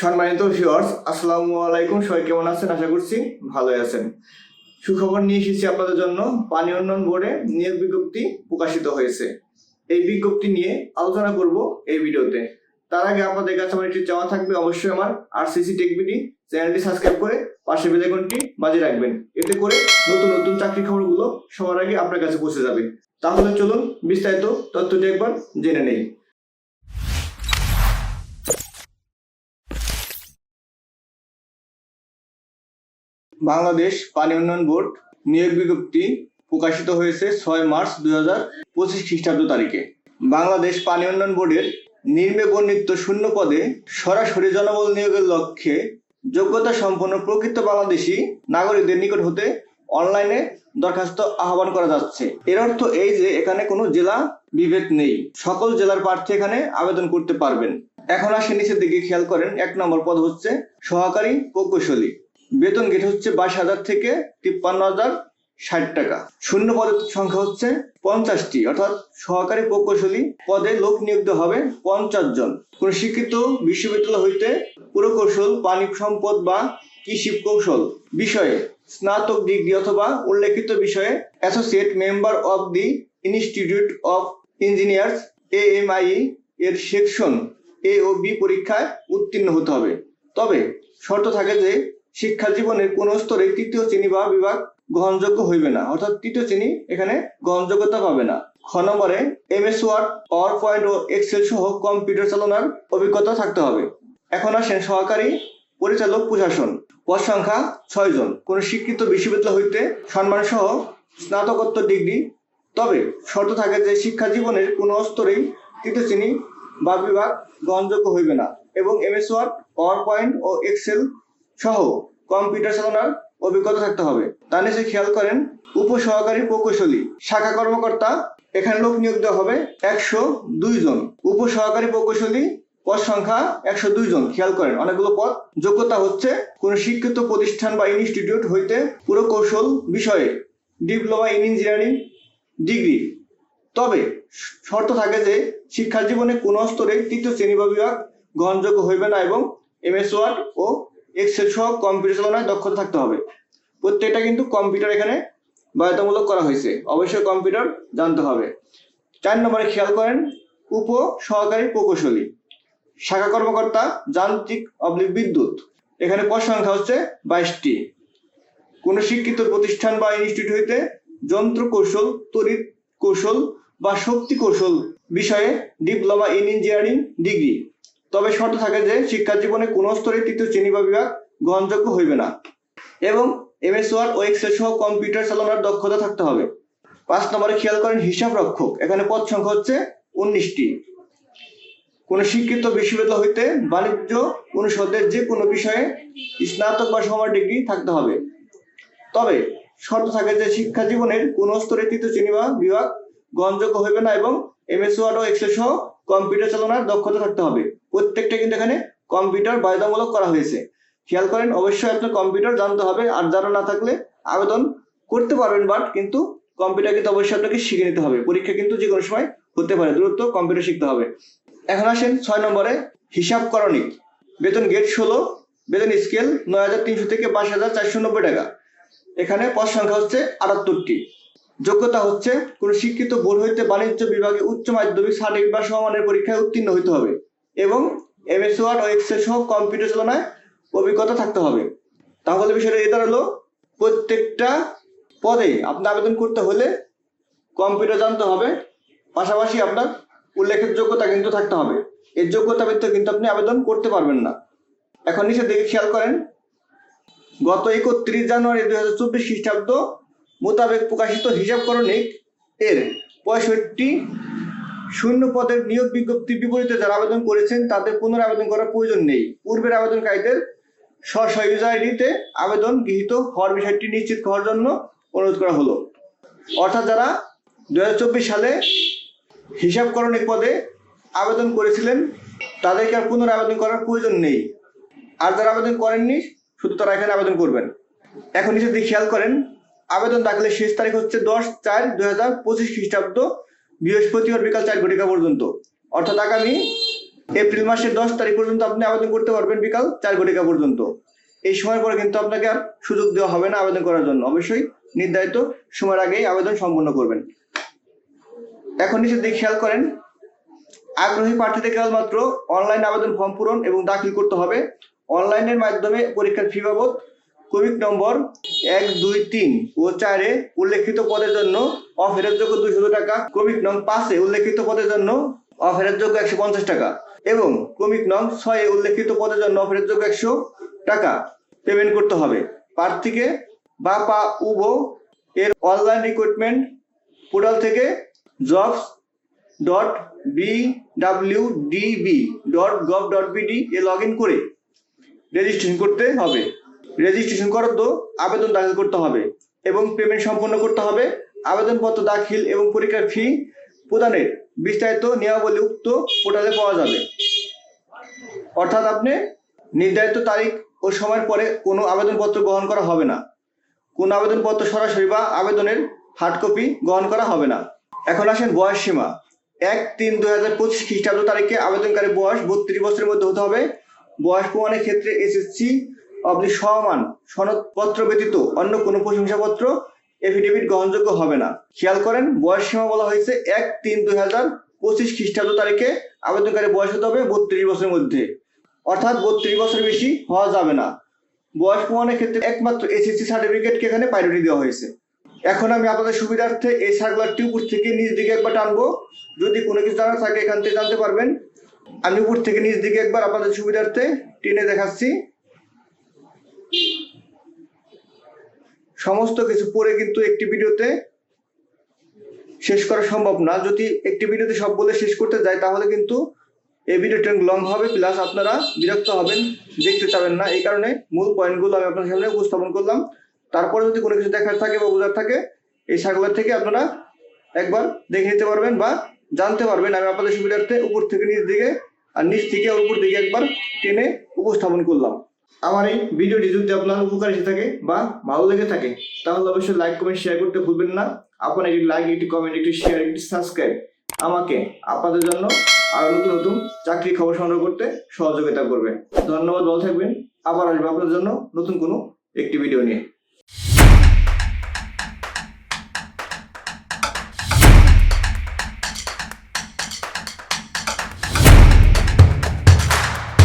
সম্মানিত ভিউয়ার্স আসসালামু আলাইকুম। সবাই কেমন আছেন? আশা করছি ভালোই আছেন। সুখবর নিয়ে এসেছি আপনাদের জন্য। পানি উন্নয়ন বোর্ডে নিয়োগ বিজ্ঞপ্তি প্রকাশিত হয়েছে। এই বিজ্ঞপ্তি নিয়ে আলোচনা করব এই ভিডিওতে। তার আগে আপনাদের কাছে আমার একটি চাওয়া থাকবে, অবশ্যই আমার আর আরসিসি টেকবিডি চ্যানেলটি সাবস্ক্রাইব করে পাশে বেলাইকনটি বাজে রাখবেন। এতে করে নতুন নতুন চাকরি খবরগুলো সবার আগে আপনার কাছে পৌঁছে যাবে। তাহলে চলুন বিস্তারিত তথ্যটি একবার জেনে নেই। বাংলাদেশ পানি উন্নয়ন বোর্ড নিয়োগ বিজ্ঞপ্তি প্রকাশিত হয়েছে ছয় মার্চ দুই হাজার পঁচিশ খ্রিস্টাব্দ তারিখে। বাংলাদেশ পানি উন্নয়ন বোর্ডের নির্মে বর্ণিত শূন্য পদে সরাসরি জনবল নিয়োগের লক্ষ্যে যোগ্যতা সম্পন্ন প্রকৃত বাংলাদেশি নাগরিকদের নিকট হতে অনলাইনে দরখাস্ত আহ্বান করা যাচ্ছে। এর অর্থ এই যে এখানে কোনো জেলা বিভেদ নেই। সকল জেলার প্রার্থী এখানে আবেদন করতে পারবেন। এখন আসে নিচের দিকে খেয়াল করেন, এক নম্বর পদ হচ্ছে সহকারী প্রকৌশলী। বেতন গেট হচ্ছে বাইশ হাজার থেকে তিপ্পান্ন হাজার ষাট টাকা। শূন্য পদের সংখ্যা হচ্ছে পঞ্চাশটি, অর্থাৎ সহকারী প্রকৌশলী পদে লোক নিয়োগ হবে পঞ্চাশ জন। কোন শিক্ষিত বিশ্ববিদ্যালয় হইতে পুরকৌশল পানি সম্পদ বা কৃষি কৌশল বিষয়ে স্নাতক ডিগ্রি অথবা উল্লেখিত বিষয়ে associate member of the institute of engineers A M I এর সেকশন এ ও বি পরীক্ষায় উত্তীর্ণ হতে হবে। তবে শর্ত থাকে যে শিক্ষা জীবনের কোন স্তরে তৃতীয় শ্রেণি বা বিভাগ গ্রহণযোগ্য হইবে না। অর্থাৎ তৃতীয় শ্রেণি এখানে গ্রহণযোগ্যতা পাবে না। খ নম্বরে M S Word power point ও এক্সেল সহ কম্পিউটার চালানোর অভিজ্ঞতা থাকতে হবে। এখন আসেন সহকারী পরিচালক প্রশাসন। পদ সংখ্যা ছয় জন। কোন শিক্ষিত বিশ্ববিদ্যালয় হইতে সম্মান সহ স্নাতকোত্তর ডিগ্রি। তবে শর্ত থাকে যে শিক্ষা জীবনের কোন স্তরেই তৃতীয় শ্রেণি বা বিভাগ গ্রহণযোগ্য হইবে না। এবং এমএস ওয়ার্ড পাওয়ার পয়েন্ট ও এক্সেল সহ কম্পিউটার চালানোর অভিজ্ঞতা থাকতে হবে। তা নিচে খেয়াল করেন, উপসহকারী প্রকৌশলী, শাখা কর্মকর্তা, এখানে লোক নিয়োগ দেওয়া হবে একশো দুই জন। উপসহকারী প্রকৌশলী, পদ সংখ্যা একশো দুই জন। খেয়াল করেন, অনেকগুলো পদ। যোগ্যতা হচ্ছে কোন শিক্ষিত প্রতিষ্ঠান বা ইনস্টিটিউট হইতে পুরকৌশল বিষয়ে ডিপ্লোমা ইন ইঞ্জিনিয়ারিং ডিগ্রি। তবে শর্ত থাকে যে শিক্ষা জীবনে কোন স্তরে তৃতীয় শ্রেণি বা বিভাগ গ্রহণযোগ্য হইবে না এবং এমএস ওয়ার্ড ও এক্সেল সহ কম্পিউটার চালনায় দক্ষতা থাকতে হবে। প্রত্যেকটা কিন্তু কম্পিউটার এখানে বাধ্যতামূলক করা হয়েছে। অবশ্যই কম্পিউটার জানতে হবে। চার নম্বরে খেয়াল করেন উপ সহকারী প্রকৌশলী। শাখা কর্মকর্তা, যান্ত্রিক অবলিক বিদ্যুৎ এখানে পদ সংখ্যা হচ্ছে বাইশটি। কোন শিক্ষিত প্রতিষ্ঠান বা ইনস্টিটিউট হইতে যন্ত্র কৌশল, তড়িৎ কৌশল বা শক্তি কৌশল বিষয়ে ডিপ্লোমা ইন ইঞ্জিনিয়ারিং ডিগ্রি তবে শর্ত থাকে যে শিক্ষা জীবনে কোন স্তরে তৃতীয় শ্রেণি বা বিভাগ গ্রহণযোগ্য হইবে না। এবং এমএস ওয়ার্ড ও এক্সেল সহ কম্পিউটার চালানোর দক্ষতা থাকতে হবে। পাঁচ নম্বরে খেয়াল করেন হিসাব রক্ষক। এখানে পদ সংখ্যা হচ্ছে উনিশটি। কোন শিক্ষিত বিশ্ববিদ্যালয় হইতে বাণিজ্য অনুষদের যে কোনো বিষয়ে স্নাতক বা সমার ডিগ্রি থাকতে হবে। তবে শর্ত থাকে যে শিক্ষা জীবনের কোন স্তরে তৃতীয় শ্রেণি বা বিভাগ গ্রহণযোগ্য হইবে না এবং এমএস ওয়ার্ড ও এক্সেল সহ কম্পিউটার চালানোর দক্ষতা থাকতে হবে। প্রত্যেকটা কিন্তু এখানে কম্পিউটার বাধ্যতামূলক করা হয়েছে। খেয়াল করেন, অবশ্যই আপনার কম্পিউটার জানতে হবে, আর জানা না থাকলে আবেদন করতে পারবেন বাট কিন্তু কম্পিউটার কিন্তু অবশ্যই আপনাকে শিখে নিতে হবে। পরীক্ষা কিন্তু যে কোনো সময় হতে পারে দ্রুত কম্পিউটার শিখতে হবে। এখন আসেন ছয় নম্বরে, হিসাব করণিক। বেতন গেট ষোলো, বেতন স্কেল নয় হাজার তিনশো থেকে বাইশ হাজার চারশো নব্বই টাকা। এখানে পদ সংখ্যা হচ্ছে আটাত্তরটি। যোগ্যতা হচ্ছে কোন শিক্ষিত বোর্ড হইতে বাণিজ্য বিভাগে উচ্চ মাধ্যমিক সার্টিফিকেট বা সমানের পরীক্ষায় উত্তীর্ণ হইতে হবে এবং এমএস ওয়ার্ড ও এক্সেল সহ কম্পিউটার চালনায় অভিজ্ঞতা থাকতে হবে। তাহলে বিষয়টা এটা হলো প্রত্যেকটা পদে আপনি আবেদন করতে হলে কম্পিউটার জানতে হবে, পাশাপাশি আপনার উল্লেখিত যোগ্যতা কিন্তু থাকতে হবে। এর যোগ্যতা ভিত্তিতে কিন্তু আপনি আবেদন করতে পারবেন না। এখন নিচে দিকে খেয়াল করেন, গত একত্রিশ জানুয়ারি দুই হাজার চব্বিশ খ্রিস্টাব্দ মোতাবেক প্রকাশিত হিসাব করণিক এর পঁয়ষট্টি শূন্য পদের নিয়োগ বিজ্ঞপ্তি বিপরীতে যারা আবেদন করেছেন, তাদের পুনরায় আবেদন করার প্রয়োজন নেই। পূর্বের আবেদনকারীদের স্ব আবেদন গৃহীত হওয়ার বিষয়টি নিশ্চিত করার জন্য অনুরোধ করা হলো। অর্থাৎ যারা দু হাজার চব্বিশ সালে হিসাব করণিক পদে আবেদন করেছিলেন, তাদেরকে আর পুনরায় আবেদন করার প্রয়োজন নেই। আর যারা আবেদন করেননি, শুধু তারা এখানে আবেদন করবেন। এখন নিচে দিয়ে খেয়াল করেন আবেদন দাখিলের শেষ তারিখ হচ্ছে দশ চার দুই হাজার পঁচিশ খ্রিস্টাব্দ বৃহস্পতিবার বিকাল চার ঘটিকা পর্যন্ত। অর্থাৎ আগামী এপ্রিল মাসের দশ তারিখ পর্যন্ত আপনি আবেদন করতে পারবেন বিকাল চার ঘটিকা পর্যন্ত। এই সময়ের পরে কিন্তু আপনাকে আর সুযোগ দেওয়া হবে না আবেদন করার জন্য। অবশ্যই নির্ধারিত সময়ের আগেই আবেদন সম্পন্ন করবেন। এখন নিচে দিকে খেয়াল করেন, আগ্রহী প্রার্থীদের কেবলমাত্র অনলাইন আবেদন ফর্ম পূরণ এবং দাখিল করতে হবে। অনলাইনের মাধ্যমে পরীক্ষার ফি বাবদ ক্রমিক নম্বর এক, দুই, তিন ও চারে উল্লেখিত পদের জন্য অফেরতযোগ্য দুইশত টাকা ক্রমিক নং পাঁচে উল্লেখিত পদের জন্য অফেরতযোগ্য একশো পঞ্চাশ টাকা এবং ক্রমিক নং ছয়ে উল্লেখিত পদের জন্য অফেরতযোগ্য একশো টাকা পেমেন্ট করতে হবে। প্রার্থীকে বা পা এর অনলাইন রিক্রুটমেন্ট পোর্টাল থেকে jobs dot B W DB dot gov dot BD A log in করে রেজিস্ট্রেশন করতে হবে। রেজিস্ট্রেশন করার তো আবেদন দাখিল করতে হবে এবং পেমেন্ট সম্পন্ন করতে হবে। আবেদনপত্র দাখিল এবং পরীক্ষার ফি প্রদানের বিস্তারিত নিয়মাবলী উক্ত পোর্টালে পাওয়া যাবে। অর্থাৎ আপনি নির্ধারিত তারিখ ও সময়ের পরে কোনো আবেদনপত্র গ্রহণ করা হবে না। কোনো আবেদনপত্র সরাসরি বা আবেদনের হার্ড কপি গ্রহণ করা হবে না। এখন আসেন বয়স সীমা। এক তিন দুই হাজার পঁচিশ খ্রিস্টাব্দ তারিখে আবেদনকারী বয়স বত্রিশ বছরের মধ্যে হতে হবে। বয়স প্রমাণের ক্ষেত্রে এসএসসি অবধি সমান সনদপত্র ব্যতীত অন্য কোনো প্রশংসাপত্র এফিডেভিট গ্রহণযোগ্য হবে না। খেয়াল করেন, বয়স সীমা বলা হয়েছে এক তিন দুই হাজার পঁচিশ খ্রিস্টাব্দ তারিখে আবেদনকারী বয়স হতে হবে বত্রিশ বছরের মধ্যে। অর্থাৎ বত্রিশ বছর বেশি হওয়া যাবে না। বয়স প্রমাণের ক্ষেত্রে একমাত্র এসএসসি সার্টিফিকেটকে এখানে প্রায়োরিটি দেওয়া হয়েছে। এখন আমি আপনাদের সুবিধার্থে এই সার্কুলারটি উপর থেকে নিজ দিকে একবার টানবো। যদি কোনো কিছু জানা থাকে এখান থেকে জানতে পারবেন। আমি উপর থেকে নিজ দিকে একবার আপনাদের সুবিধার্থে টেনে দেখাচ্ছি। সমস্ত কিছু পড়ে কিন্তু একটি ভিডিওতে শেষ করা সম্ভব না। যদি একটি ভিডিওতে সব বলে শেষ করতে যাই তাহলে কিন্তু এই ভিডিওটা লং হবে প্লাস আপনারা বিরক্ত হবেন, দেখতে চাবেন না। এই কারণে মূল পয়েন্টগুলো আমি আপনার সামনে উপস্থাপন করলাম। তারপরে যদি কোনো কিছু দেখার থাকে বা বোঝার থাকে, এই সার্কুলার থেকে আপনারা একবার দেখে নিতে পারবেন বা জানতে পারবেন। আমি আপনাদের সুবিধার্থে উপর থেকে নিচ দিকে আর নিচ থেকে উপর দিকে একবার টেনে উপস্থাপন করলাম। আমার এই ভিডিওটি যদি আপনার উপকার এসে থাকে বা ভালো লেগে থাকে, তাহলে অবশ্যই লাইক কমেন্ট শেয়ার করতে ভুলবেন না। আপনার একটি লাইক একটি কমেন্ট একটি শেয়ার একটি সাবস্ক্রাইব আমাকে, আপনাদের জন্য আরও নতুন নতুন চাকরি খবর সংগ্রহ করতে সহযোগিতা করবে। ধন্যবাদ, ভালো থাকবেন। আবার আসব আপনাদের জন্য নতুন কোনো একটি ভিডিও নিয়ে।